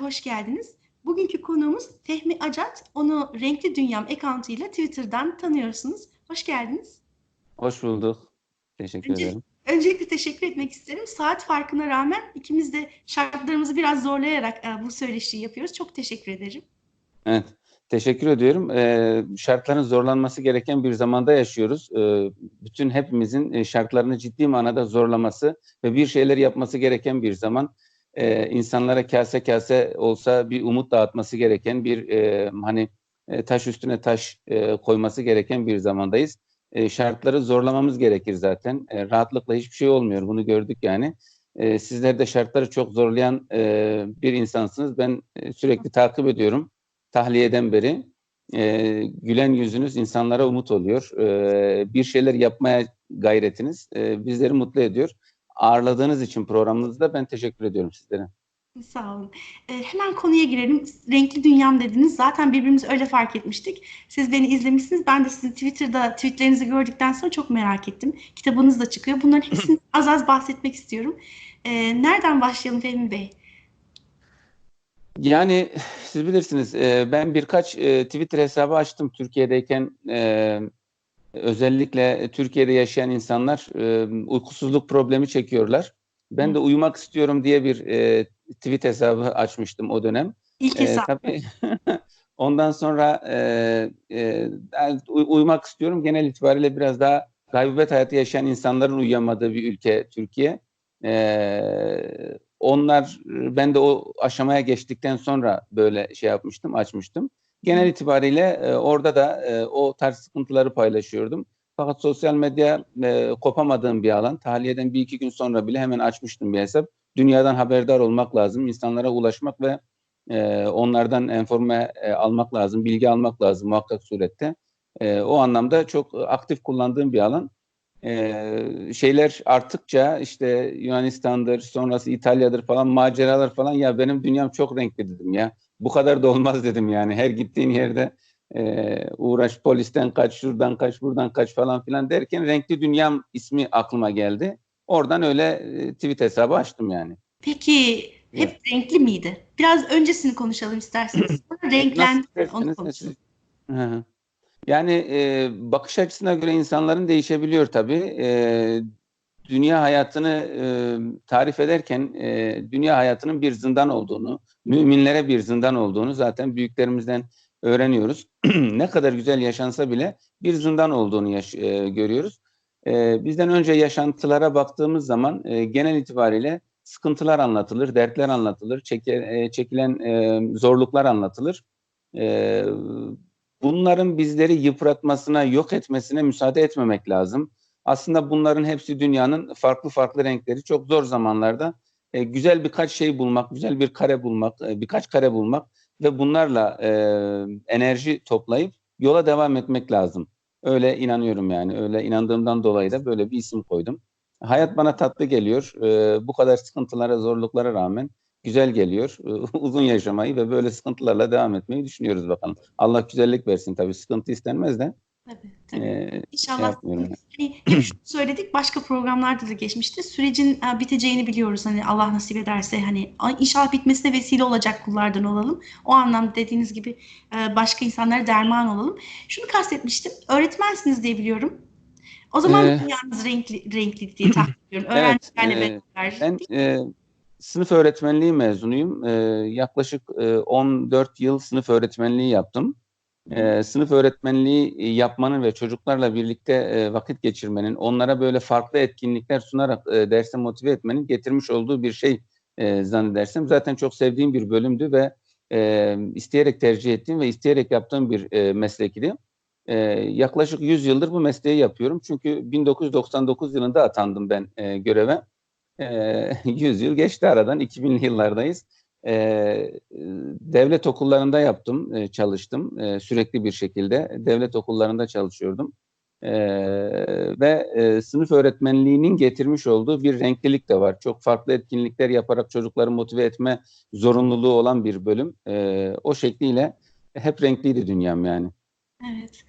hoş geldiniz. Bugünkü konuğumuz Fehmi Acat. Onu Renkli Dünyam account'uyla Twitter'dan tanıyorsunuz. Hoş geldiniz. Hoş bulduk. Teşekkür Önce- ederim. Öncelikle teşekkür etmek isterim. Saat farkına rağmen ikimiz de şartlarımızı biraz zorlayarak e, bu söyleşiyi yapıyoruz. Çok teşekkür ederim. Evet, teşekkür ediyorum. Ee, şartların zorlanması gereken bir zamanda yaşıyoruz. Ee, bütün hepimizin e, şartlarını ciddi manada zorlaması ve bir şeyler yapması gereken bir zaman. Ee, insanlara kase kase olsa bir umut dağıtması gereken bir e, hani e, taş üstüne taş e, koyması gereken bir zamandayız. E, şartları zorlamamız gerekir zaten. E, rahatlıkla hiçbir şey olmuyor. Bunu gördük yani. E, sizler de şartları çok zorlayan e, bir insansınız. Ben e, sürekli takip ediyorum tahliyeden beri e, gülen yüzünüz insanlara umut oluyor. E, bir şeyler yapmaya gayretiniz e, bizleri mutlu ediyor. Ağırladığınız için programınızda ben teşekkür ediyorum sizlere. Sağ olun. E, hemen konuya girelim. Renkli Dünyam dediniz. Zaten birbirimizi öyle fark etmiştik. Siz beni izlemişsiniz. Ben de sizin Twitter'da tweetlerinizi gördükten sonra çok merak ettim. Kitabınız da çıkıyor. Bunların hepsini az az bahsetmek istiyorum. E, nereden başlayalım Fehmi Bey? Yani siz bilirsiniz e, ben birkaç e, Twitter hesabı açtım Türkiye'deyken e, özellikle Türkiye'de yaşayan insanlar e, uykusuzluk problemi çekiyorlar. Ben de uyumak istiyorum diye bir e, tweet hesabı açmıştım o dönem. İlk Ee, hesap. tabii ondan sonra e, e, uyumak istiyorum. Genel itibariyle biraz daha gaybet hayatı yaşayan insanların uyuyamadığı bir ülke Türkiye. Ee, onlar ben de o aşamaya geçtikten sonra böyle şey yapmıştım, açmıştım. Genel itibariyle e, orada da e, o tarz sıkıntıları paylaşıyordum. Fakat sosyal medya e, kopamadığım bir alan. Tahliyeden bir iki gün sonra bile hemen açmıştım bir hesap. Dünyadan haberdar olmak lazım, insanlara ulaşmak ve e, onlardan enforme e, almak lazım, bilgi almak lazım muhakkak surette. E, o anlamda çok aktif kullandığım bir alan. E, şeyler arttıkça işte Yunanistan'dır, sonrası İtalya'dır falan maceralar falan ya benim dünyam çok renkli dedim ya. Bu kadar da olmaz dedim yani. Her gittiğin yerde e, uğraş polisten kaç, şuradan kaç, buradan kaç falan filan derken renkli dünyam ismi aklıma geldi. Oradan öyle e, tweet hesabı açtım yani. Peki hep renkli miydi? Biraz öncesini konuşalım isterseniz. Nasıl Onu konuşalım. siz- Hı hı. Yani e, bakış açısına göre insanların değişebiliyor tabii. E, dünya hayatını e, tarif ederken e, dünya hayatının bir zindan olduğunu, müminlere bir zindan olduğunu zaten büyüklerimizden öğreniyoruz. ne kadar güzel yaşansa bile bir zindan olduğunu yaş- e, görüyoruz. E, bizden önce yaşantılara baktığımız zaman e, genel itibariyle sıkıntılar anlatılır, dertler anlatılır, çeke- e, çekilen e, zorluklar anlatılır. E, bunların bizleri yıpratmasına, yok etmesine müsaade etmemek lazım. Aslında bunların hepsi dünyanın farklı farklı renkleri. Çok zor zamanlarda e, güzel birkaç şey bulmak, güzel bir kare bulmak, e, birkaç kare bulmak ve bunlarla e, enerji toplayıp yola devam etmek lazım. Öyle inanıyorum yani. Öyle inandığımdan dolayı da böyle bir isim koydum. Hayat bana tatlı geliyor. E, bu kadar sıkıntılara, zorluklara rağmen güzel geliyor. Uzun yaşamayı ve böyle sıkıntılarla devam etmeyi düşünüyoruz bakalım. Allah güzellik versin tabii. Sıkıntı istenmez de. Tabii, tabii. E, şey İnşallah yapmıyorum. hani hep şunu söyledik başka programlarda da geçmişti. Sürecin biteceğini biliyoruz. Hani Allah nasip ederse hani inşallah bitmesine vesile olacak kullardan olalım. O anlamda dediğiniz gibi başka insanlara derman olalım. Şunu kastetmiştim. Öğretmensiniz diye biliyorum. O zaman Ee, dünyanız renkli renkli diye tahmin ediyorum. Evet, Öğrencilerle e, beraber. Ben e, sınıf öğretmenliği mezunuyum. E, yaklaşık e, 14 yıl sınıf öğretmenliği yaptım. E, sınıf öğretmenliği yapmanın ve çocuklarla birlikte e, vakit geçirmenin, onlara böyle farklı etkinlikler sunarak e, derse motive etmenin getirmiş olduğu bir şey e, zannedersem. Zaten çok sevdiğim bir bölümdü ve e, isteyerek tercih ettiğim ve isteyerek yaptığım bir e, meslekti. E, yaklaşık 100 yıldır bu mesleği yapıyorum. Çünkü 1999 yılında atandım ben e, göreve. E, 100 yıl geçti aradan 2000'li yıllardayız. Devlet okullarında yaptım, çalıştım sürekli bir şekilde. Devlet okullarında çalışıyordum. Ve sınıf öğretmenliğinin getirmiş olduğu bir renklilik de var. Çok farklı etkinlikler yaparak çocukları motive etme zorunluluğu olan bir bölüm. O şekliyle hep renkliydi dünyam yani. Evet.